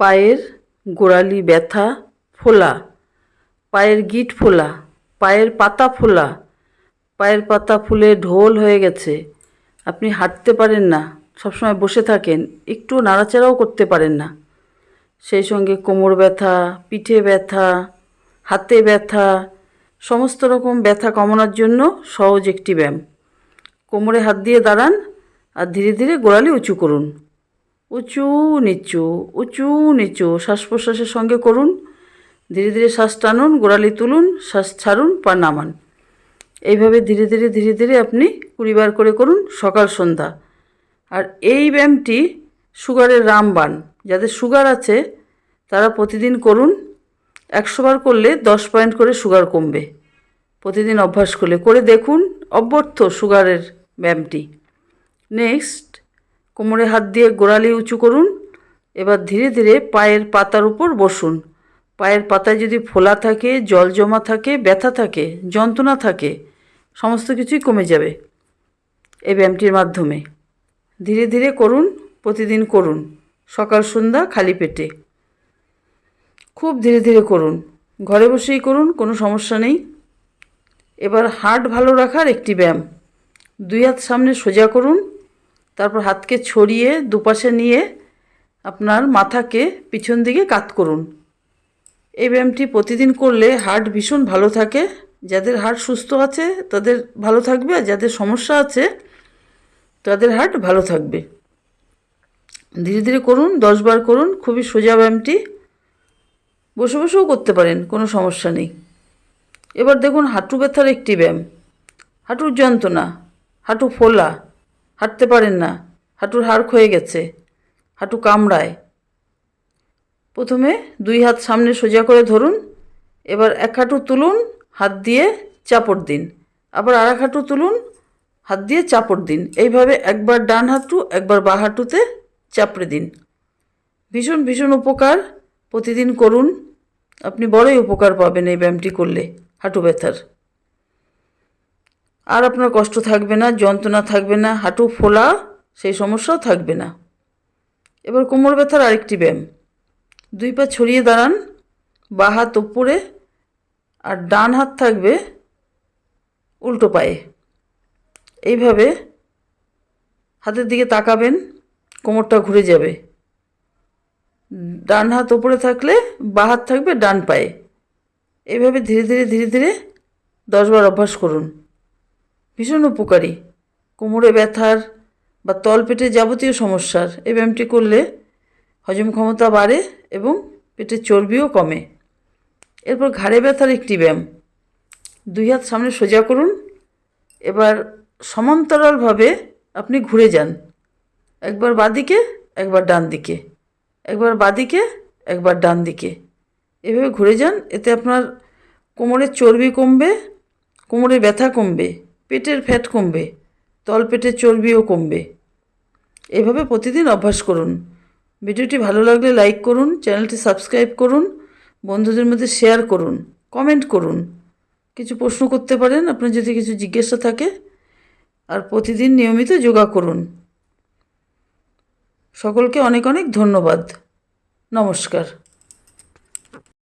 পায়ের গোড়ালি ব্যথা ফোলা, পায়ের গিট ফোলা, পায়ের পাতা ফোলা, পায়ের পাতা ফুলে ঢোল হয়ে গেছে। আপনি হাঁটতে পারেন না, সবসময় বসে থাকেন, একটু নাড়াচাড়াও করতে পারেন না। সেই সঙ্গে কোমর ব্যথা, পিঠে ব্যথা, হাতে ব্যথা, সমস্ত রকম ব্যথা কমানোর জন্য সহজ একটি ব্যায়াম। কোমরে হাত দিয়ে দাঁড়ান আর ধীরে ধীরে গোড়ালি উঁচু করুন। উঁচু নিচু উঁচু নিচু। শ্বাস প্রশ্বাসের সঙ্গে করুন। ধীরে ধীরে শ্বাস টানুন, গোড়ালি তুলুন, শ্বাস ছাড়ুন, পা নামান। এইভাবে ধীরে ধীরে ধীরে ধীরে আপনি কুড়িবার করে করুন সকাল সন্ধ্যা। আর এই ব্যায়ামটি সুগারের রামবান যাদের সুগার আছে, তারা প্রতিদিন করুন। একশো বার করলে দশ পয়েন্ট করে সুগার কমবে। প্রতিদিন অভ্যাস করলে, করে দেখুন অব্যর্থ সুগারের ব্যায়ামটি। নেক্সট। কোমরে হাত দিয়ে গোড়ালি উঁচু করুন, এবার ধীরে ধীরে পায়ের পাতার উপর বসুন। পায়ের পাতায় যদি ফোলা থাকে, জল জমা থাকে, ব্যথা থাকে, যন্ত্রণা থাকে, সমস্ত কিছুই কমে যাবে এই ব্যায়ামটির মাধ্যমে। ধীরে ধীরে করুন, প্রতিদিন করুন, সকাল, সন্ধ্যা, খালি পেটে। খুব ধীরে ধীরে করুন, ঘরে বসেই করুন, কোনো সমস্যা নেই। এবার হার্ট ভালো রাখার একটি ব্যায়াম। দুই হাত সামনে সোজা করুন তারপর হাতকে ছড়িয়ে দুপাশে নিয়ে আপনার মাথাকে পিছন দিকে কাত করুন। এই ব্যায়ামটি প্রতিদিন করলে হার্ট ভীষণ ভালো থাকে। যাদের হার্ট সুস্থ আছে তাদের ভালো থাকবে আর যাদের সমস্যা আছে তাদের হার্ট ভালো থাকবে। ধীরে ধীরে করুন, দশ বার করুন, খুবই সোজা ব্যায়ামটি। বসে বসেও করতে পারেন, কোনো সমস্যা নেই। এবার দেখুন হাঁটু ব্যথার একটি ব্যায়াম। হাঁটুর যন্ত্রণা, হাঁটু ফোলা হাঁটতে পারেন না। হাঁটুর হাড় ক্ষয়ে গেছে। হাঁটু কামড়ায়। প্রথমে দুই হাত সামনে সোজা করে ধরুন, এবার এক হাঁটু তুলুন, হাত দিয়ে চাপড় দিন। আবার আর এক হাঁটু তুলুন, হাত দিয়ে চাপড় দিন। এইভাবে একবার ডান হাঁটু, একবার বা হাঁটুতে চাপড়ে দিন। ভীষণ ভীষণ উপকার প্রতিদিন করুন। আপনি বড়ই উপকার পাবেন এই ব্যায়ামটি করলে, হাঁটু ব্যথার। আর আপনার কষ্ট থাকবে না, যন্ত্রণা থাকবে না, হাঁটু ফোলা, সেই সমস্যাও থাকবে না। এবার কোমর ব্যথার আরেকটি ব্যায়াম। দুই পা ছড়িয়ে দাঁড়ান, বা হাত উপরে আর ডান হাত থাকবে উল্টো পায়ে। এইভাবে হাতের দিকে তাকাবেন, কোমরটা ঘুরে যাবে। ডান হাত ওপরে থাকলে বা হাত থাকবে ডান পায়ে। এইভাবে ধীরে ধীরে ধীরে ধীরে দশবার অভ্যাস করুন। ভীষণ উপকারী। কোমরে ব্যথার বা তলপেটে যাবতীয় সমস্যার এই ব্যায়ামটি করলে হজম ক্ষমতা বাড়ে এবং পেটের চর্বিও কমে। এরপর ঘাড়ে ব্যথার একটি ব্যায়াম। দুই হাত সামনে সোজা করুন। এবার সমান্তরালভাবে আপনি ঘুরে যান। একবার বাদিকে, একবার ডান দিকে। একবার বাদিকে, একবার ডান দিকে। এভাবে ঘুরে যান, এতে আপনার কোমরের চর্বি কমবে কোমরে ব্যথা কমবে। পেটের ফ্যাট কমবে তলপেটের চর্বিও কমবে। এভাবে প্রতিদিন অভ্যাস করুন। ভিডিওটি ভালো লাগলে লাইক করুন, চ্যানেলটি সাবস্ক্রাইব করুন, বন্ধুদের মধ্যে শেয়ার করুন, কমেন্ট করুন। কিছু প্রশ্ন করতে পারেন, আপনার যদি কিছু জিজ্ঞাসা থাকে, আর প্রতিদিন নিয়মিত যোগা করুন। সকলকে অনেক অনেক ধন্যবাদ। নমস্কার।